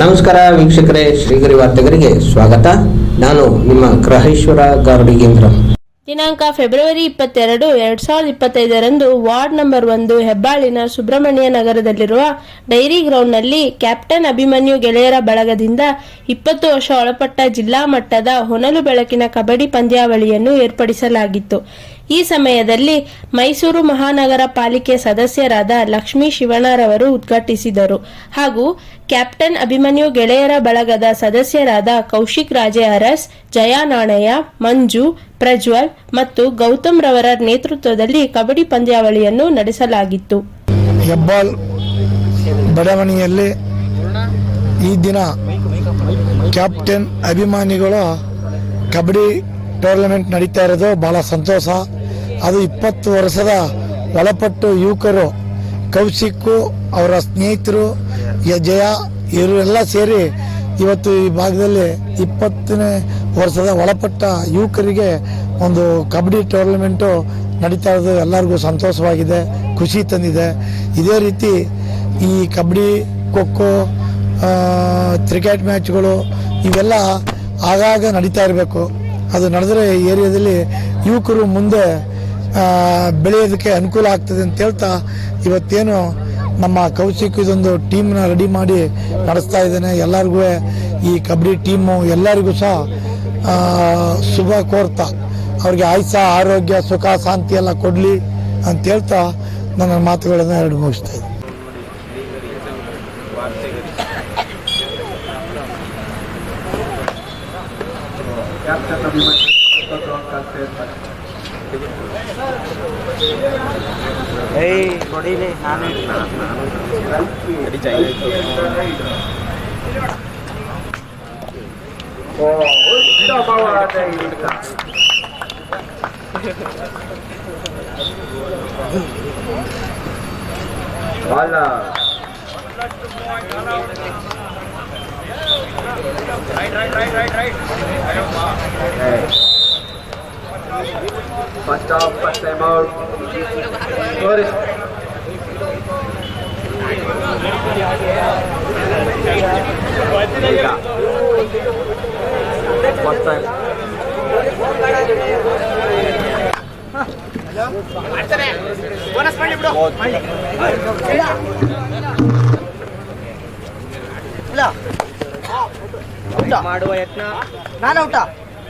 ನಮಸ್ಕಾರ ವೀಕ್ಷಕರೇ, ಶ್ರೀಗರಿ ವಾರ್ತೆಗರಿಗೆ ಸ್ವಾಗತ. ನಾನು ನಿಮ್ಮ ಗ್ರಹೇಶ್ವರ ಗಾರ್ಡಿಗೇಂದ್ರ ದಿನಾಂಕ ಫೆಬ್ರವರಿ ಇಪ್ಪತ್ತೆರಡು, ಎರಡ್ ಸಾವಿರದ ಇಪ್ಪತ್ತೈದರಂದು ವಾರ್ಡ್ ನಂಬರ್ ಒಂದು ಹೆಬ್ಬಾಳಿನ ಸುಬ್ರಹ್ಮಣ್ಯ ನಗರದಲ್ಲಿರುವ ಡೈರಿ ಗ್ರೌಂಡ್ನಲ್ಲಿ ಕ್ಯಾಪ್ಟನ್ ಅಭಿಮನ್ಯು ಗೆಳೆಯರ ಬಳಗದಿಂದ ಇಪ್ಪತ್ತು ವರ್ಷ ಒಳಪಟ್ಟ ಜಿಲ್ಲಾ ಮಟ್ಟದ ಹೊನಲು ಬೆಳಕಿನ ಕಬಡ್ಡಿ ಪಂದ್ಯಾವಳಿಯನ್ನು ಏರ್ಪಡಿಸಲಾಗಿತ್ತು. ಈ ಸಮಯದಲ್ಲಿ ಮೈಸೂರು ಮಹಾನಗರ ಪಾಲಿಕೆ ಸದಸ್ಯರಾದ ಲಕ್ಷ್ಮೀ ಶಿವಣ್ಣರವರು ಉದ್ಘಾಟಿಸಿದರು. ಹಾಗೂ ಕ್ಯಾಪ್ಟನ್ ಅಭಿಮನ್ಯು ಗೆಳೆಯರ ಬಳಗದ ಸದಸ್ಯರಾದ ಕೌಶಿಕ್ ರಾಜೆ ಅರಸ್, ಜಯಾ ನಾಣಯ್ಯ, ಮಂಜು, ಪ್ರಜ್ವಲ್ ಮತ್ತು ಗೌತಮ್ ರವರ ನೇತೃತ್ವದಲ್ಲಿ ಕಬಡ್ಡಿ ಪಂದ್ಯಾವಳಿಯನ್ನು ನಡೆಸಲಾಗಿತ್ತು. ಹೆಬ್ಬಾಲ್ ಬಡಾವಣೆಯಲ್ಲಿ ಈ ದಿನ ಕ್ಯಾಪ್ಟನ್ ಅಭಿಮಾನಿಗಳು ಕಬಡ್ಡಿ ಟೂರ್ನಮೆಂಟ್ ನಡೀತಾ ಇರೋದು ಬಹಳ ಸಂತೋಷ. ಅದು ಇಪ್ಪತ್ತು ವರ್ಷದ ಒಳಪಟ್ಟು ಯುವಕರು ಕೌಶಿಕ್ಕು, ಅವರ ಸ್ನೇಹಿತರು ಜಯ ಜಯ ಇವರೆಲ್ಲ ಸೇರಿ ಇವತ್ತು ಈ ಭಾಗದಲ್ಲಿ ಇಪ್ಪತ್ತನೇ ವರ್ಷದ ಒಳಪಟ್ಟ ಯುವಕರಿಗೆ ಒಂದು ಕಬಡ್ಡಿ ಟೂರ್ನಮೆಂಟು ನಡೀತಾ ಇರೋದು ಎಲ್ಲರಿಗೂ ಸಂತೋಷವಾಗಿದೆ, ಖುಷಿ ತಂದಿದೆ. ಇದೇ ರೀತಿ ಈ ಕಬಡ್ಡಿ, ಖೋಖೋ ಕ್ರಿಕೆಟ್ ಮ್ಯಾಚ್ಗಳು ಇವೆಲ್ಲ ಆಗಾಗ ನಡೀತಾ ಇರಬೇಕು. ಅದು ನಡೆದರೆ ಏರಿಯಾದಲ್ಲಿ ಯುವಕರು ಮುಂದೆ ಬೆಳೆಯೋದಕ್ಕೆ ಅನುಕೂಲ ಆಗ್ತದೆ ಅಂತ ಹೇಳ್ತಾ ಇವತ್ತೇನು ನಮ್ಮ ಕೌಶಿಕ್ ಇದೊಂದು ಟೀಮ್ನ ರೆಡಿ ಮಾಡಿ ನಡೆಸ್ತಾ ಇದ್ದೇನೆ. ಎಲ್ಲರಿಗೂ ಈ ಕಬಡ್ಡಿ ಟೀಮು ಎಲ್ಲರಿಗೂ ಸಹ ಶುಭ ಕೋರ್ತಾ. ಅವ್ರಿಗೆ ಆಯುಷ ಆರೋಗ್ಯ, ಸುಖ, ಶಾಂತಿ ಎಲ್ಲ ಕೊಡಲಿ ಅಂತ ಹೇಳ್ತಾ ನನ್ನ ಮಾತುಗಳನ್ನು ಎರಡು ಮುಗಿಸ್ತಾ ಇದ್ದೀನಿ. ಏಯ್ ಕೊಡಿಲಿ ನಾನು వాళ్ళ right right right right right అయ్యో First off, first time out. Score is First time. ಮಾಡುವ ಯತ್ನ ನಾನು ಊಟ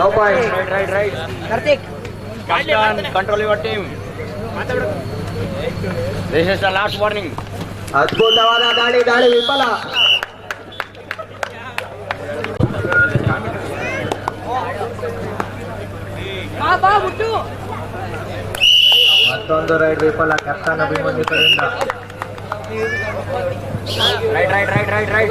No point Karthik control your team. This is the last warning. ಅದ್ಭುತವಾದ ದಾಳಿ ದಾಳಿ ವಿಫಲ ಮತ್ತೊಂದು ರೈಡ್ ವಿಫಲ ಕ್ಯಾಪ್ಟನ್ ಅಭಿಮನ್ಯು ಕಡೆಯಿಂದ Right, right, right, right, right.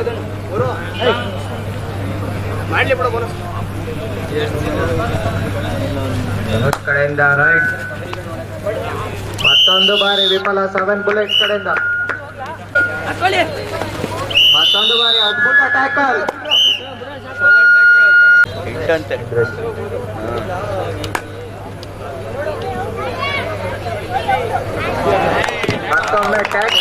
Dhanush ಕಡೆಯಿಂದ ರೈಡ್ ಮತ್ತೊಂದು ಬಾರಿ ವಿಫಲ ಸೆವೆನ್ ಬುಲೆಟ್ಸ್ ಕಡೆಯಿಂದ ಮತ್ತೊಂದು ಬಾರಿ ಅದ್ಭುತ ಟ್ಯಾಕಲ್ Hit ಅಂತೆ. ಮತ್ತೊಮ್ಮೆ ಟ್ಯಾಕಲ್ ಉತ್ತಮವಾದ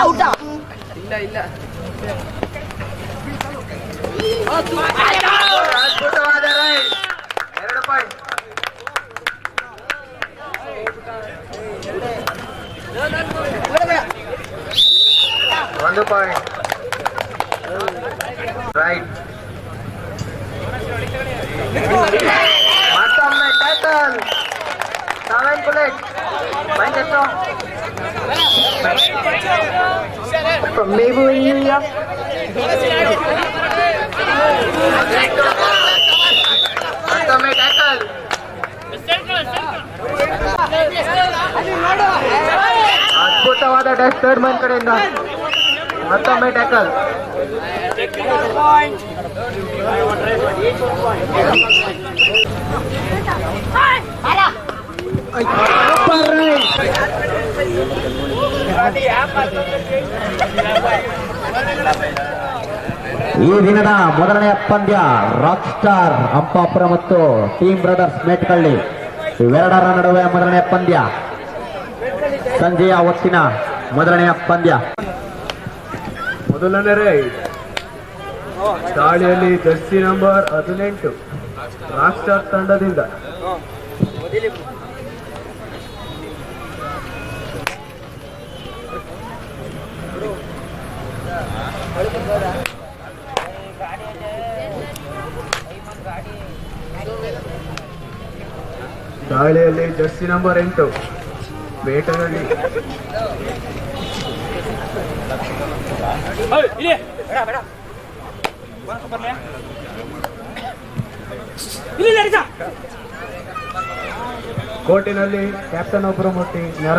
ഔട്ടാ ഇല്ല ഇല്ല ಅದ್ಭುತವಾದ ರೈ ಎರಡು ಪಾಯಿಂಟ್ ಒಂದು ಪಾಯಿಂಟ್ ರೈಟ್ ಮತ್ತೊಮ್ಮೆ ಟೈಟಲ್ ಸೆವೆನ್ ಬುಲೆಟ್ ಪಾಯಿಂಟ್ ಎಷ್ಟು ನೀವು ಈಗ ಮತ್ತೊಮ್ಮೆ ಟೈಟಲ್ ಅದ್ಭುತವಾದ ಟೆಸ್ಟ್ ಥರ್ಡ್ ಮನ್ ಕಡೆಯಿಂದ ಮತ್ತೊಮ್ಮೆ ಟ್ಯಾಕಲ್ ಈ ದಿನದ ಮೊದಲನೆಯ ಪಂದ್ಯ ರಾಕ್ ಸ್ಟಾರ್ ಅಂಪಾಪುರ ಮತ್ತು ಟೀಮ್ ಬ್ರದರ್ಸ್ ಮೇಟ್ಕಳ್ಳಿ ಇವೆರಡರ ನಡುವೆ ಮೊದಲನೆಯ ಪಂದ್ಯ. ಸಂಜೆಯ ಹೊತ್ತಿನ ಮೊದಲನೆಯ ಪಂದ್ಯ. ಮೊದಲನೇ ರೈಡ್ ದಾಳಿಯಲ್ಲಿ ಜರ್ಸಿ ನಂಬರ್ ಹದಿನೆಂಟು. ರಾಕ್ ಸ್ಟಾರ್ ತಂಡದಿಂದ. ದಾಳಿಯಲ್ಲಿ ಜರ್ಸಿ ನಂಬರ್ ಎಂಟು. ಬೇಟೆಗಾಗಿ ಕೋರ್ಟಿನಲ್ಲಿ ಕ್ಯಾಪ್ಟನ್ ಒಬ್ಬರು ಮುಟ್ಟಿ ನೇರ